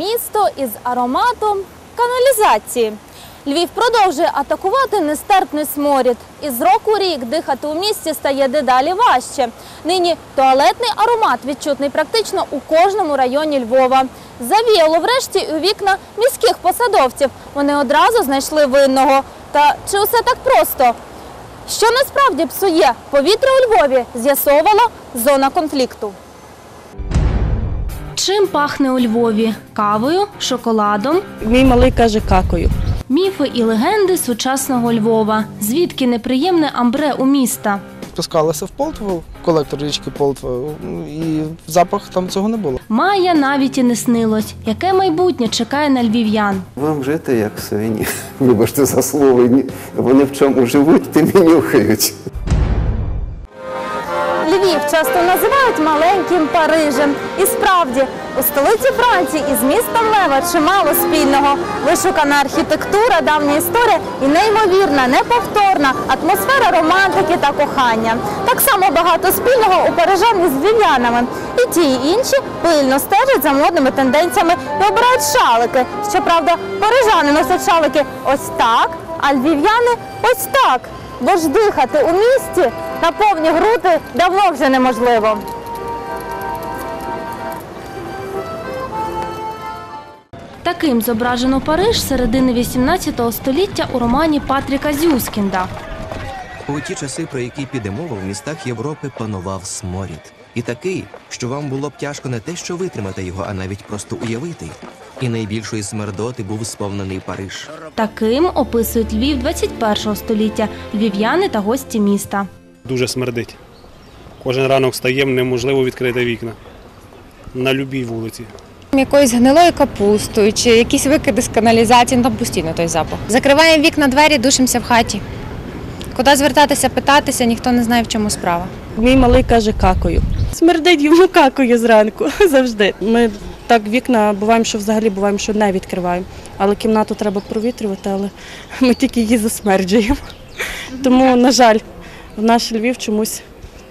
місто із ароматом каналізації. Львів продовжує атакувати нестерпний сморід. Із року у рік дихати у місті стає дедалі важче. Нині туалетний аромат відчутний практично у кожному районі Львова. Завіяло врешті у вікна міських посадовців. Вони одразу знайшли винного. Та чи усе так просто? Що насправді псує повітря у Львові, з'ясовувала зона конфлікту. Чим пахне у Львові? Кавою, шоколадом, Мій малий каже какою. Міфи і легенди сучасного Львова. Звідки неприємне амбре у міста? спускалися в Полтву, колектор річки Полтва, і запах там цього не було. Майя навіть і не снилось. Яке майбутнє чекає на львів'ян? Вам жити як свині. Вибачте за слово. Вони в чому живуть, тим і нюхають. Львів часто називають маленьким Парижем. І справді, у столиці Франції із містом Лева чимало спільного. Вишукана архітектура, давня історія і неймовірна, неповторна атмосфера романтики та кохання. Так само багато спільного у парижан із львів'янами. І ті, і інші пильно стежать за модними тенденціями і обирають шалики. Щоправда, парижани носять шалики ось так, а львів'яни ось так. Бо ж дихати у місті на повні груди давно вже неможливо. Таким зображено Париж середини 18 століття у романі Патріка Зюскінда. У ті часи, про які піде мова, в містах Європи панував сморід. І такий, що вам було б тяжко не те, що витримати його, а навіть просто уявити. І найбільшої смердоти був сповнений Париж. Таким описують Львів 21 століття, львів'яни та гості міста. Дуже смердить. Кожен ранок стаємо, неможливо відкрити вікна на любій вулиці. Якоюсь гнилою капустою чи якісь викиди з каналізації, ну там постійно той запах. Закриваємо вікна, двері, душимося в хаті. Куди звертатися, питатися, ніхто не знає, в чому справа. Мій малий каже какою. Смердить йому какою зранку завжди. Ми так вікна буваємо, що взагалі буваємо, що не відкриваємо. Але кімнату треба провітрювати, але ми тільки її засмерджуємо. Тому, на жаль, наш Львів чомусь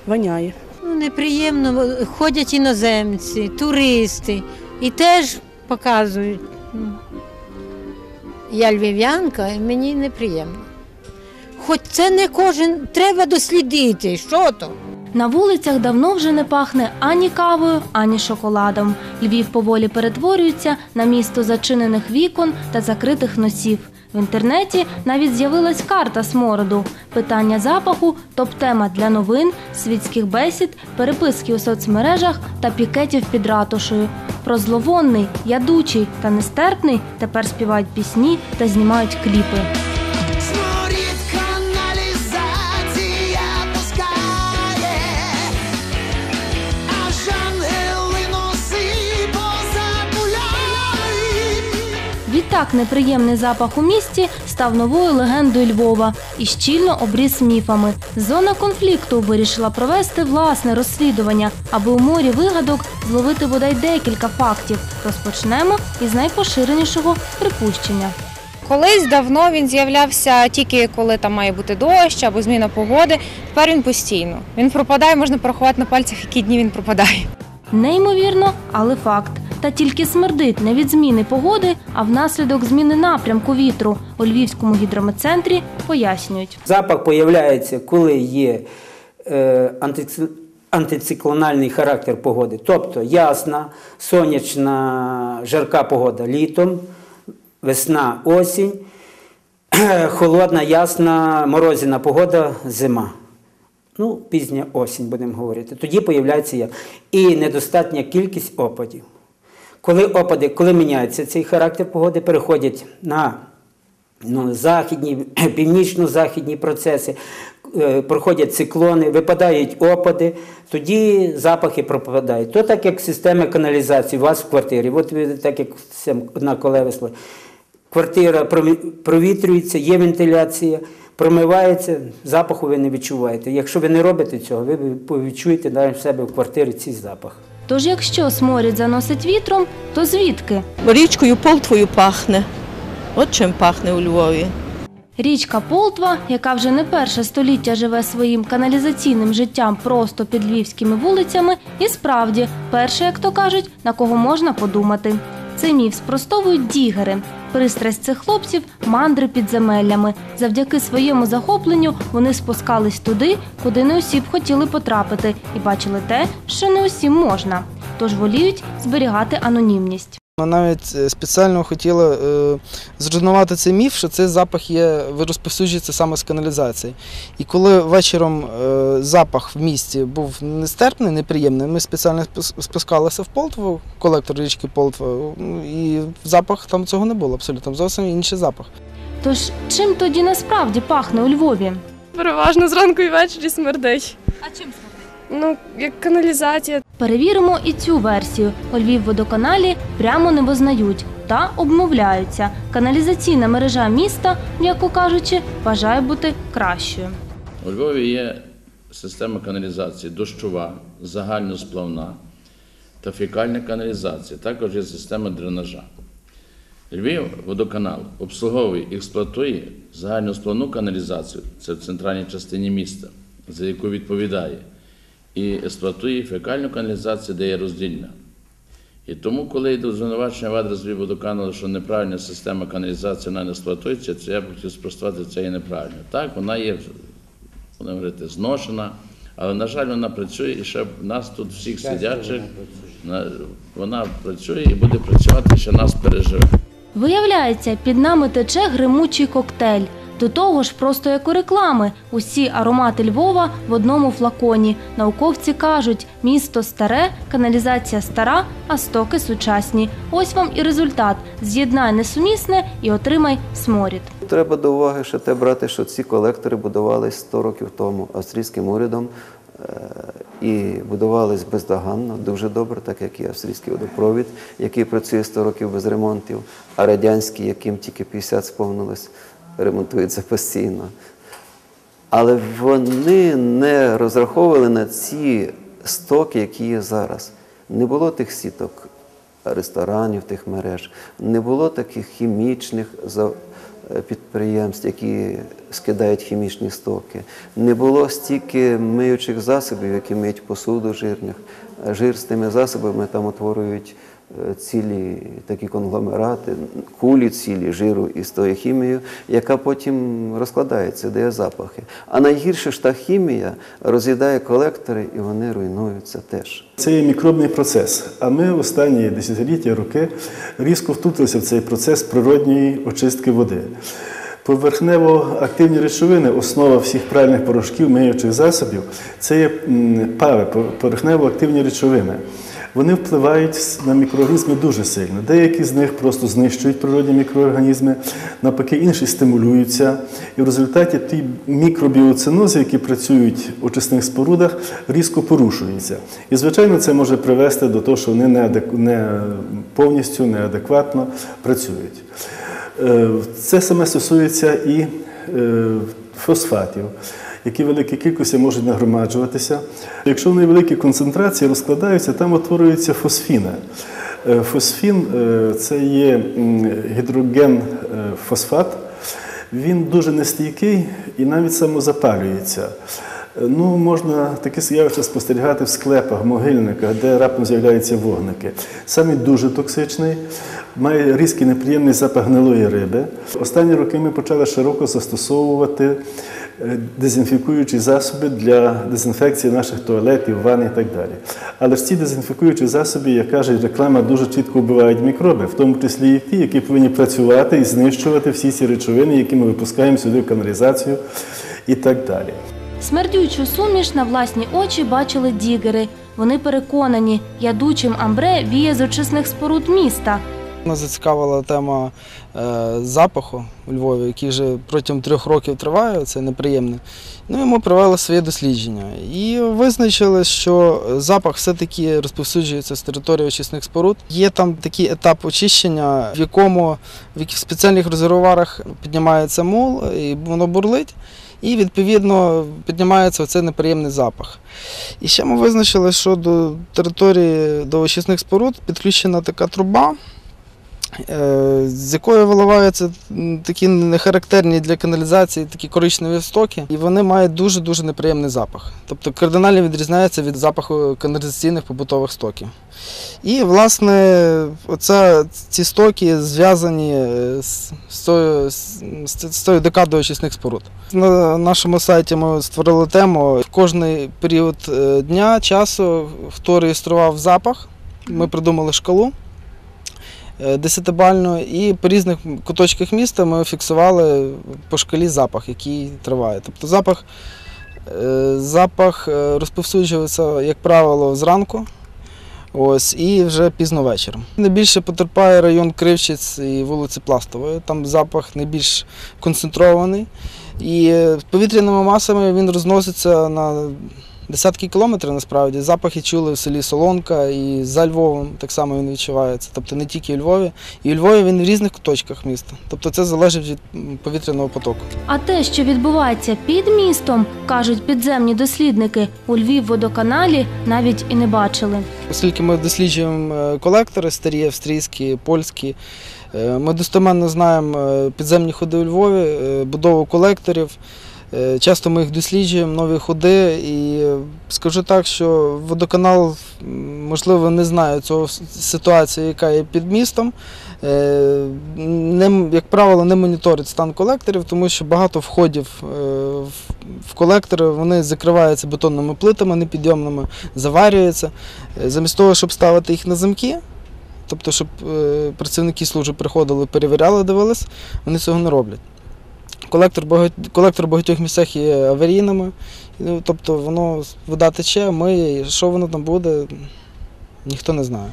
воняє. Ну, неприємно, ходять іноземці, туристи і теж показують. Ну, Я львів'янка, і мені неприємно. Хоч це не кожен, треба дослідити, що то. На вулицях давно вже не пахне ані кавою, ані шоколадом. Львів поволі перетворюється на місто зачинених вікон та закритих носів. В інтернеті навіть з'явилась карта смороду. Питання запаху топ-тема для новин, світських бесід, переписки у соцмережах та пікетів під ратушею. Про зловонний, ядучий та нестерпний тепер співають пісні та знімають кліпи. Відтак неприємний запах у місті став новою легендою Львова і щільно обріс міфами. Зона конфлікту вирішила провести власне розслідування, аби у морі вигадок зловити бодай декілька фактів. Розпочнемо із найпоширенішого припущення. Колись давно він з'являвся тільки коли там має бути дощ або зміна погоди. Тепер він постійно. Він пропадає, можна порахувати на пальцях, які дні він пропадає. Неймовірно, але факт. Та тільки смердить не від зміни погоди, а внаслідок зміни напрямку вітру. У Львівському гідрометцентрі пояснюють. Запах появляється, коли є е, антициклональний характер погоди. Тобто ясна, сонячна, жарка погода літом, весна, осінь, холодна, ясна, морозяна погода зима. Ну, пізня осінь, будемо говорити. Тоді появляється я. І недостатня кількість опадів. Коли опади, коли міняється цей характер погоди, переходять на ну, західні, північно-західні процеси, е, проходять циклони, випадають опади, тоді запахи пропадають. То так як система каналізації у вас в квартирі. От так як одна колега висловила. Квартира прові- провітрюється, є вентиляція, промивається, запаху ви не відчуваєте. Якщо ви не робите цього, ви відчуєте навіть в себе в квартирі цей запах. Тож, якщо сморід заносить вітром, то звідки? Річкою Полтвою пахне. От чим пахне у Львові. Річка Полтва, яка вже не перше століття живе своїм каналізаційним життям просто під львівськими вулицями, і справді перше, як то кажуть, на кого можна подумати. Цей міф спростовують дігери. Пристрасть цих хлопців мандри підземеллями. Завдяки своєму захопленню вони спускались туди, куди не усі б хотіли потрапити, і бачили те, що не усім можна. Тож воліють зберігати анонімність. Ми навіть е, спеціально хотіли е, зруйнувати цей міф, що цей запах є, розповсюджується саме з каналізації. І коли вечором е, запах в місті був нестерпний, неприємний, ми спеціально спускалися в Полтву, колектор річки Полтва, і запах там цього не було абсолютно, там зовсім інший запах. Тож чим тоді насправді пахне у Львові? Переважно зранку і ввечері смердить. А чим смердить? Ну, як каналізація. Перевіримо і цю версію. У Львівводоканалі прямо не визнають та обмовляються. Каналізаційна мережа міста, м'яко кажучи, бажає бути кращою. У Львові є система каналізації дощова, загальносплавна та фекальна каналізація. Також є система дренажа. Львів водоканал обслуговує і експлуатує загальносплавну каналізацію, це в центральній частині міста, за яку відповідає, і експлуатує фекальну каналізацію, де є роздільна. І тому, коли йде звинувачення в адрес Львівводоканалу, що неправильна система каналізації вона не експлуатується, це я б хотів спростувати, це є неправильно. Так, вона є, будемо говорити, зношена, але, на жаль, вона працює і ще в нас тут всіх сидячих, вона працює і буде працювати, ще нас переживе. Виявляється, під нами тече гримучий коктейль. До того ж, просто як у реклами, усі аромати Львова в одному флаконі. Науковці кажуть, місто старе, каналізація стара, а стоки сучасні. Ось вам і результат. З'єднай несумісне і отримай сморід. Треба до уваги ще те брати, що ці колектори будувались 100 років тому австрійським урядом е, і будувались бездоганно, дуже добре, так як і австрійський водопровід, який працює 100 років без ремонтів, а радянський, яким тільки 50 сповнилось, ремонтується постійно. Але вони не розраховували на ці стоки, які є зараз. Не було тих сіток ресторанів, тих мереж, не було таких хімічних е, підприємств, які скидають хімічні стоки. Не було стільки миючих засобів, які миють посуду жирних. Жир з тими засобами там утворюють цілі такі конгломерати, кулі цілі жиру із тою хімією, яка потім розкладається, дає запахи. А найгірше ж та хімія роз'їдає колектори і вони руйнуються теж. Це є мікробний процес. А ми в останні десятиліття роки різко втрутилися в цей процес природньої очистки води. Поверхнево-активні речовини, основа всіх правильних порошків, миючих засобів, це є пави, поверхнево-активні речовини. Вони впливають на мікроорганізми дуже сильно. Деякі з них просто знищують природні мікроорганізми, навпаки, інші стимулюються. І в результаті ті мікробіоцинози, які працюють у очисних спорудах, різко порушуються. І, звичайно, це може привести до того, що вони неадек- не повністю неадекватно працюють. Е, Це саме стосується і е, фосфатів, які в великій кількості можуть нагромаджуватися. Якщо вони в великій концентрації розкладаються, там утворюється фосфіна. Е, Фосфін е, це є гідроген е, фосфат. Він дуже нестійкий і навіть самозапалюється. Е, Ну, можна таке явище спостерігати в склепах, могильниках, де раптом з'являються вогники. Саме дуже токсичний, має різкий неприємний запах гнилої риби. Останні роки ми почали широко застосовувати е, дезінфікуючі засоби для дезінфекції наших туалетів, ванн і так далі. Але ж ці дезінфікуючі засоби, як каже реклама, дуже чітко вбивають мікроби, в тому числі і ті, які повинні працювати і знищувати всі ці речовини, які ми випускаємо сюди в каналізацію і так далі. Смердючу суміш на власні очі бачили дігери. Вони переконані, ядучим амбре віє з очисних споруд міста. Нас зацікавила тема е, запаху у Львові, який вже протягом трьох років триває, це неприємне. Ну і ми провели своє дослідження. І визначили, що запах все-таки розповсюджується з території очисних споруд. Є там такий етап очищення, в якому в спеціальних резервуарах піднімається мул, і воно бурлить. І відповідно піднімається оцей неприємний запах. І ще ми визначили, що до території до очисних споруд підключена така труба, з якої виливаються такі нехарактерні для каналізації такі коричневі стоки, і вони мають дуже-дуже неприємний запах. Тобто кардинально відрізняються від запаху каналізаційних побутових стоків. І, власне, оця, ці стоки зв'язані е, з, з, з, з тою декадою очисних споруд. На нашому сайті ми створили тему в кожний період е, дня, часу, хто реєстрував запах. Ми придумали шкалу е, десятибальну, і по різних куточках міста ми фіксували по шкалі запах, який триває. Тобто запах, е, запах е, розповсюджується, як правило, зранку. Ось, і вже пізно вечором. Найбільше потерпає район Кривчиць і вулиці Пластової. Там запах найбільш концентрований. І е, повітряними масами він розноситься на десятки кілометрів насправді. Запахи чули в селі Солонка і за Львовом так само він відчувається. Тобто не тільки у Львові. І у Львові він в різних куточках міста. Тобто це залежить від повітряного потоку. А те, що відбувається під містом, кажуть підземні дослідники, у Львів-водоканалі навіть і не бачили. Оскільки ми досліджуємо е, колектори старі, австрійські, польські, е, ми достеменно знаємо е, підземні ходи у Львові, будову колекторів. Е, Часто ми їх досліджуємо, нові ходи. І скажу так, що водоканал, можливо, не знає цього ситуації, яка є під містом. Е, Не, як правило, не моніторить стан колекторів, тому що багато входів е, в- колектори вони закриваються бетонними плитами непідйомними, заварюються. Замість того, щоб ставити їх на замки, тобто, щоб працівники служби приходили, перевіряли, дивились, вони цього не роблять. Колектор, багать... колектор в багатьох місцях є аварійними, ну, тобто воно вода тече, миє, і що воно там буде, ніхто не знає.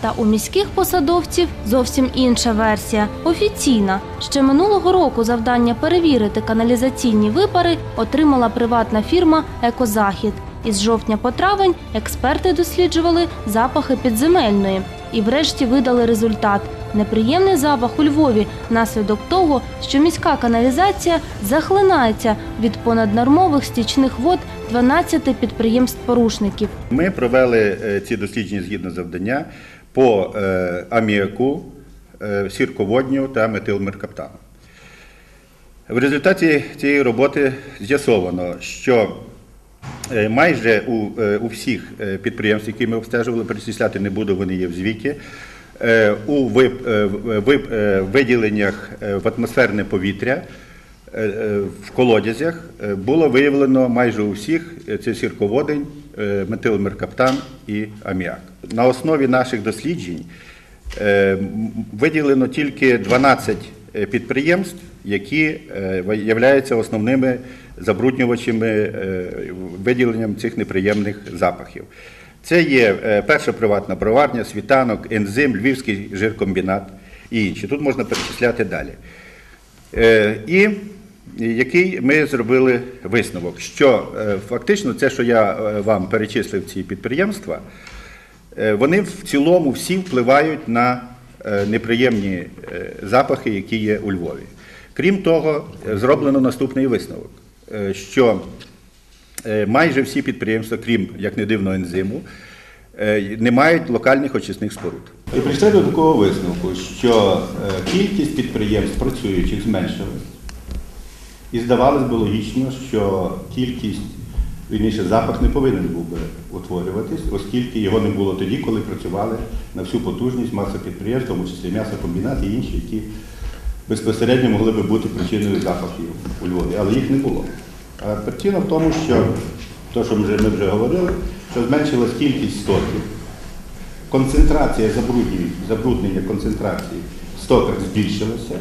Та у міських посадовців зовсім інша версія офіційна. Ще минулого року завдання перевірити каналізаційні випари отримала приватна фірма Екозахід. Із жовтня по травень експерти досліджували запахи підземельної і врешті видали результат. Неприємний запах у Львові внаслідок того, що міська каналізація захлинається від понаднормових стічних вод 12 підприємств-порушників. Ми провели е, ці дослідження згідно завдання по е, аміаку, е, сірководню та метилмеркаптану. В результаті цієї роботи з'ясовано, що майже у, у всіх підприємств, які ми обстежували, перечисляти не буду, вони є в звіті, у вип- е, е, виділеннях е, в атмосферне повітря е, е, в колодязях е, було виявлено майже у всіх е, це сірководень, е, метилмеркаптан і аміак. На основі наших досліджень е, виділено тільки 12 е, підприємств, які е, являються основними забруднювачами е, виділенням цих неприємних запахів. Це є е, перша приватна броварня, світанок, ензим, Львівський жиркомбінат і інші. Тут можна перечисляти далі. Е, І який ми зробили висновок, що е, фактично це, що я вам перечислив ці підприємства, вони в цілому всі впливають на неприємні запахи, які є у Львові. Крім того, зроблено наступний висновок, що майже всі підприємства, крім як не дивно ензиму, е, не мають локальних очисних споруд. І прийшли до такого висновку, що е, кількість підприємств працюючих зменшилась. І здавалось би логічно, що кількість, вірніше, запах не повинен був би утворюватись, оскільки його не було тоді, коли працювали на всю потужність маса підприємств, в тому числі м'ясокомбінат і інші, які безпосередньо могли би бути причиною запахів у Львові, але їх не було. Причина в тому, що то, що ми вже, говорили, що зменшилась кількість стоків, концентрація забруднення, забруднення концентрації в стоках збільшилася,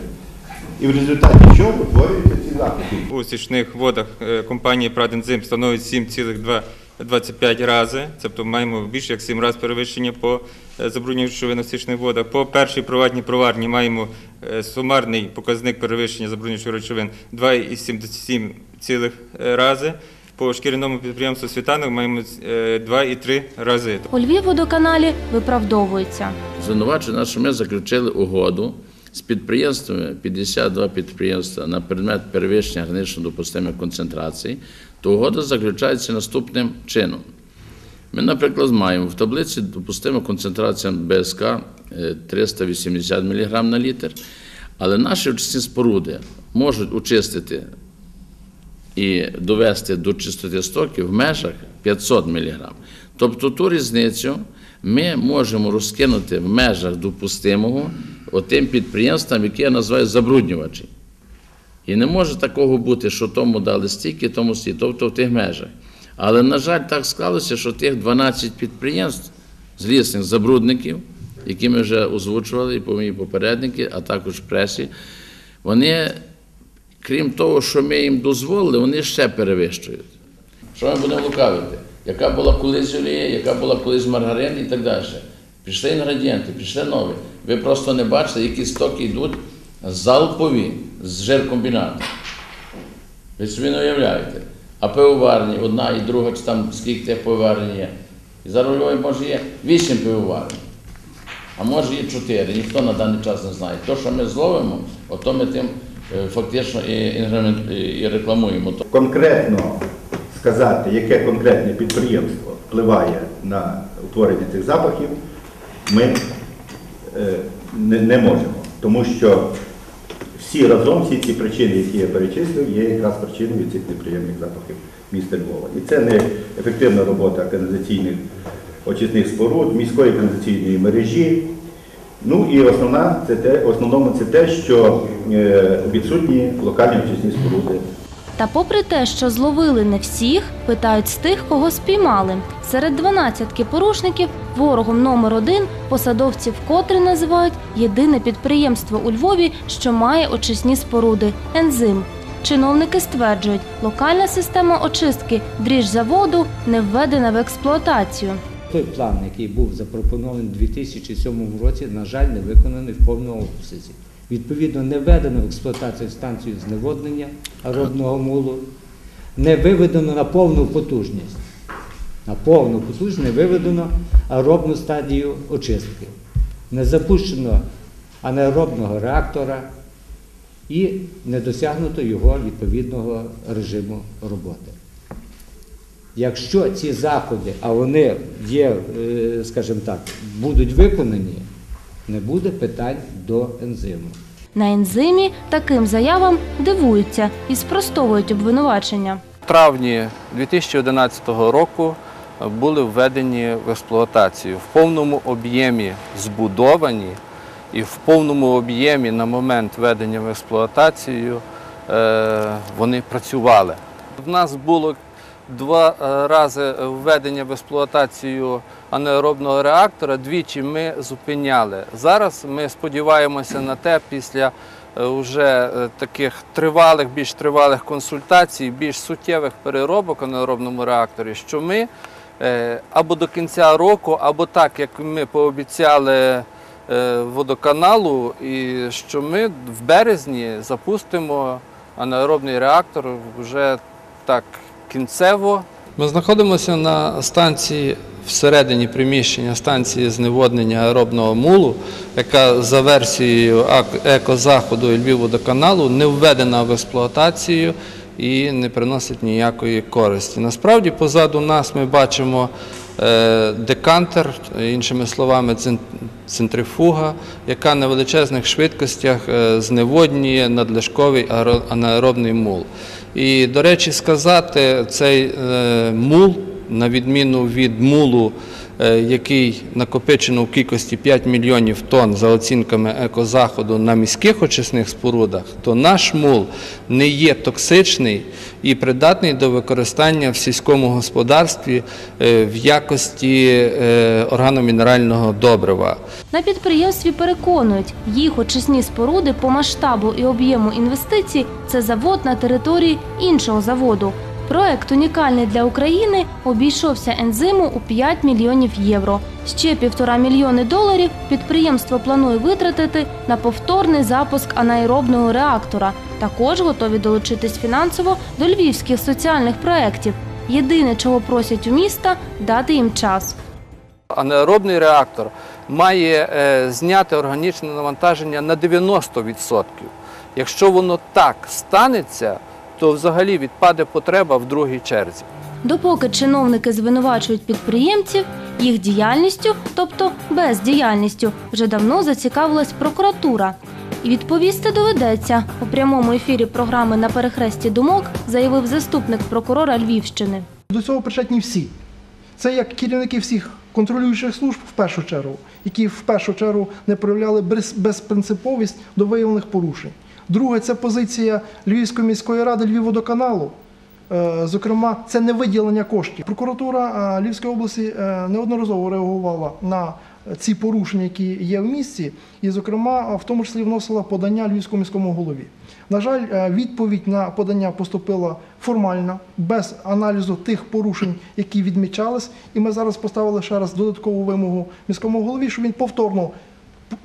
і в результаті чого утворюються ці запахи. У стічних водах е, компанії Прадензим становить 7,25 рази, тобто маємо більше як 7 разів перевищення по е, забрудненню речовин у стічних водах. По першій приватній проварні маємо е, сумарний показник перевищення забруднюючих речовин 2,77 цілих е, рази. По шкіряному підприємству світанок маємо е, 2,3 рази. У Львівводоканалі виправдовуються. Звинувачено, що ми заключили угоду з підприємствами, 52 підприємства на предмет перевищення гранично допустимих концентрацій, то угода заключається наступним чином. Ми, наприклад, маємо в таблиці допустима концентрація БСК е, 380 мг на літр. Але наші очисні споруди можуть очистити і довести до чистоти стоків в межах 500 мг. Тобто ту різницю ми можемо розкинути в межах допустимого отим підприємствам, які я називаю забруднювачі. І не може такого бути, що тому дали стільки, тому стільки, тобто в тих межах. Але, на жаль, так склалося, що тих 12 підприємств злісних забрудників, які ми вже озвучували по мої попередники, а також пресі, вони, крім того, що ми їм дозволили, вони ще перевищують. Що ми будемо лукавити? Яка була колись олія, яка була колись маргарин і так далі. Пішли інгредієнти, пішли нові. Ви просто не бачите, які стоки йдуть залпові з жиркомбінату. Ви собі не уявляєте. А пивоварні, одна і друга, чи там скільки тих є. І зараз у Львові може є вісім пивоварень, а може є чотири. Ніхто на даний час не знає. То, що ми зловимо, ото ми тим е, фактично і, рекламуємо. Конкретно сказати, яке конкретне підприємство впливає на утворення цих запахів, ми е, не можемо. Тому що всі разом, всі ці причини, які я перечислив, є якраз причиною цих неприємних запахів міста Львова. І це не ефективна робота каналізаційних очисних споруд, міської каналізаційної мережі. Ну і основна, це те, основному це те, що е, відсутні локальні очисні споруди Та попри те, що зловили не всіх, питають з тих, кого спіймали. Серед дванадцятки порушників ворогом номер один посадовці вкотре називають єдине підприємство у Львові, що має очисні споруди ензим. Чиновники стверджують, локальна система очистки дріжзаводу не введена в експлуатацію. Той план, який був запропонований у 2007 році, на жаль, не виконаний в повному обсязі. Відповідно, не введено в експлуатацію станцію зневоднення аеробного мулу, не виведено на повну потужність. На повну потужність не виведено аеробну стадію очистки. Не запущено анаеробного реактора і не досягнуто його відповідного режиму роботи. Якщо ці заходи, а вони є, е, скажімо так, будуть виконані, не буде питань до ензиму. На ензимі таким заявам дивуються і спростовують обвинувачення. В травні 2011 року були введені в експлуатацію в повному об'ємі збудовані і в повному об'ємі на момент введення в експлуатацію е, вони працювали. В нас було два е, рази введення в експлуатацію анаеробного реактора, двічі ми зупиняли. Зараз ми сподіваємося на те, після вже таких тривалих, більш тривалих консультацій, більш суттєвих переробок в анаеробному реакторі, що ми е, або до кінця року, або так, як ми пообіцяли е, водоканалу, і що ми в березні запустимо анаеробний реактор вже так кінцево. Ми знаходимося на станції всередині приміщення станції зневоднення аеробного мулу, яка за версією екозаходу і Львівводоканалу не введена в експлуатацію і не приносить ніякої користі. Насправді позаду нас ми бачимо декантер, іншими словами, центрифуга, яка на величезних швидкостях е, зневоднює надлишковий анаеробний мул. І, до речі, сказати, цей е, мул, на відміну від мулу, е, який накопичено в кількості 5 мільйонів тонн за оцінками екозаходу на міських очисних спорудах, то наш мул не є токсичний і придатний до використання в сільському господарстві е, в якості е, органомінерального добрива. На підприємстві переконують, їх очисні споруди по масштабу і об'єму інвестицій це завод на території іншого заводу. Проект унікальний для України обійшовся ензиму у 5 мільйонів євро. Ще півтора мільйони доларів підприємство планує витратити на повторний запуск анаеробного реактора. Також готові долучитись фінансово до львівських соціальних проєктів. Єдине, чого просять у міста, дати їм час. Анаеробний реактор має е, зняти органічне навантаження на 90%. Якщо воно так станеться, то взагалі відпаде потреба в другій черзі. Допоки чиновники звинувачують підприємців, їх діяльністю, тобто бездіяльністю, вже давно зацікавилась прокуратура. І відповісти доведеться у прямому ефірі програми на перехресті думок заявив заступник прокурора Львівщини. До цього причетні всі. Це як керівники всіх контролюючих служб в першу чергу, які в першу чергу не проявляли без- безпринциповість до виявлених порушень. Друге, це позиція Львівської міської ради Львівводоканалу. Е, Зокрема, це не виділення коштів. Прокуратура е, Львівської області е, неодноразово реагувала на ці порушення, які є в місті, і, зокрема, в тому числі вносила подання Львівському міському голові. На жаль, відповідь на подання поступила формальна, без аналізу тих порушень, які відмічались. І ми зараз поставили ще раз додаткову вимогу міському голові, щоб він повторно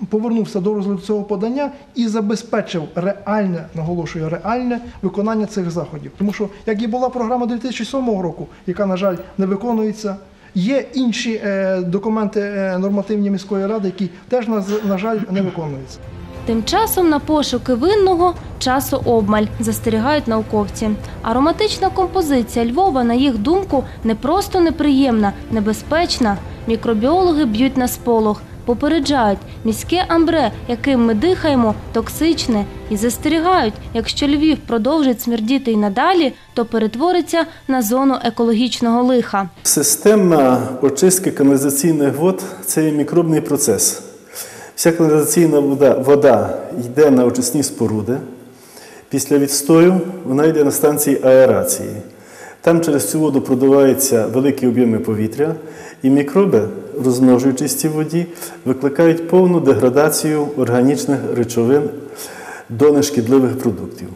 повернувся до розгляду цього подання і забезпечив реальне, наголошую, реальне виконання цих заходів. Тому що як і була програма 2007 року, яка, на жаль, не виконується. Є інші е, документи е, нормативні міської ради, які теж на, жаль не виконуються. Тим часом на пошуки винного часу обмаль, застерігають науковці. Ароматична композиція Львова, на їх думку, не просто неприємна, небезпечна. Мікробіологи б'ють на сполох, попереджають, міське амбре, яким ми дихаємо, токсичне, і застерігають, якщо Львів продовжить смердіти й надалі, то перетвориться на зону екологічного лиха. Система очистки каналізаційних вод це мікробний процес. Вся каналізаційна вода, вода йде на очисні споруди. Після відстою вона йде на станції аерації. Там через цю воду продуваються великі об'єми повітря, і мікроби, розмножуючись цій воді, викликають повну деградацію органічних речовин до нешкідливих продуктів.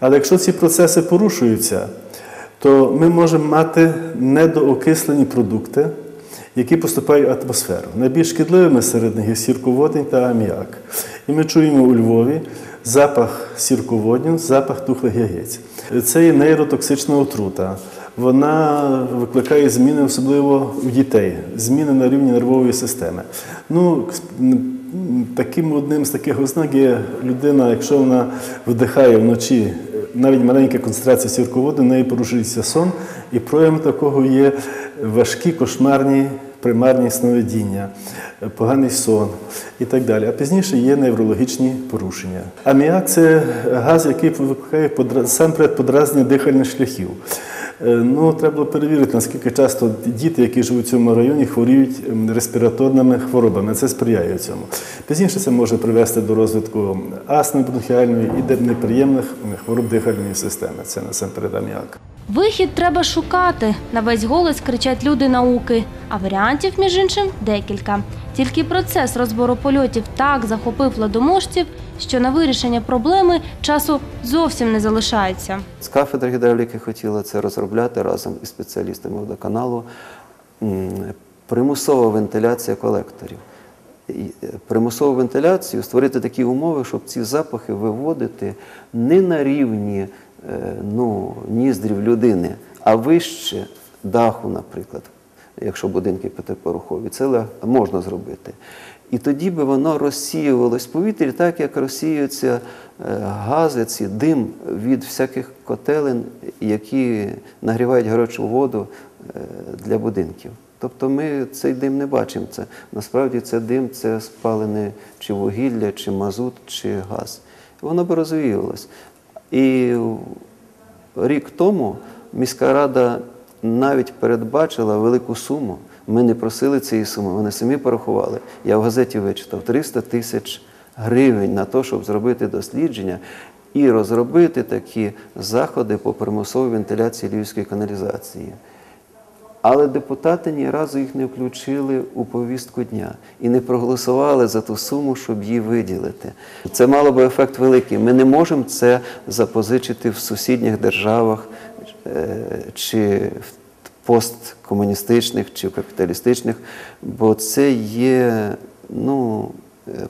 Але якщо ці процеси порушуються, то ми можемо мати недоокислені продукти, які поступають в атмосферу. Найбільш шкідливими серед них є сірководень та аміак. І ми чуємо у Львові запах сірководню, запах тухлих яєць. Це є нейротоксична отрута. Вона викликає зміни, особливо у дітей, зміни на рівні нервової системи. Ну, таким одним з таких ознак є людина, якщо вона вдихає вночі навіть маленька концентрація сірководу, в неї порушується сон, і проявом такого є важкі кошмарні примарні сновидіння, поганий сон і так далі. А пізніше є неврологічні порушення. Аміак це газ, який викликає подра- насамперед подразнення дихальних шляхів. Е, Ну, треба було перевірити, наскільки часто діти, які живуть в цьому районі, хворіють ем, респіраторними хворобами. Це сприяє цьому. Пізніше це може привести до розвитку астми бронхіальної і неприємних хвороб дихальної системи. Це насамперед аміак. Вихід треба шукати. На весь голос кричать люди науки. А варіантів, між іншим, декілька. Тільки процес розбору польотів так захопив ладоможців, що на вирішення проблеми часу зовсім не залишається. З кафедри гідравліки хотіла це розробляти разом із спеціалістами водоканалу. Примусова вентиляція колекторів. Е, Примусову вентиляцію створити такі умови, щоб ці запахи виводити не на рівні е, ну, ніздрів людини, а вище даху, наприклад, якщо будинки п'ятипорохові, це можна зробити. І тоді би воно розсіювалось в повітрі, так як розсіюються е, гази, ці дим від всяких котелень, які нагрівають гарячу воду е, для будинків. Тобто ми цей дим не бачимо. Це насправді це дим, це спалене чи вугілля, чи мазут, чи газ. Воно би розвіювалось. І рік тому міська рада навіть передбачила велику суму. Ми не просили цієї суми, вони самі порахували. Я в газеті вичитав 300 тисяч гривень на те, щоб зробити дослідження і розробити такі заходи по примусовій вентиляції львівської каналізації. Але депутати ні разу їх не включили у повістку дня і не проголосували за ту суму, щоб її виділити. Це мало би ефект великий. Ми не можемо це запозичити в сусідніх державах е, чи в посткомуністичних чи капіталістичних, бо це є ну,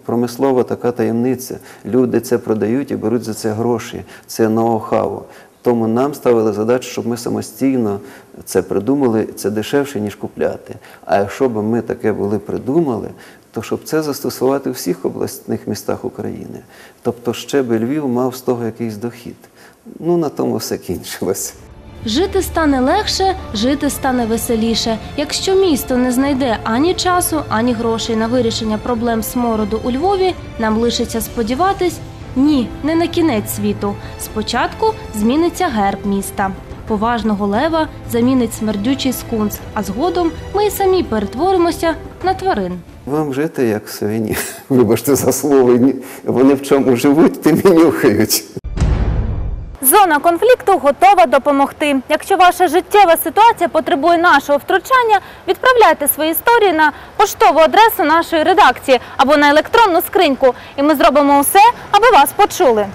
промислова така таємниця. Люди це продають і беруть за це гроші. Це ноу-хау. Тому нам ставили задачу, щоб ми самостійно це придумали, це дешевше, ніж купляти. А якщо б ми таке були придумали, то щоб це застосувати у всіх обласних містах України. Тобто ще би Львів мав з того якийсь дохід. Ну, на тому все кінчилось. Жити стане легше, жити стане веселіше. Якщо місто не знайде ані часу, ані грошей на вирішення проблем смороду у Львові, нам лишиться сподіватись, ні, не на кінець світу. Спочатку зміниться герб міста. Поважного лева замінить смердючий скунс, а згодом ми й самі перетворимося на тварин. Вам жити як свині. Вибачте за слово. Вони в чому живуть, тим і нюхають. Зона конфлікту готова допомогти. Якщо ваша життєва ситуація потребує нашого втручання, відправляйте свої історії на поштову адресу нашої редакції або на електронну скриньку, і ми зробимо усе, аби вас почули.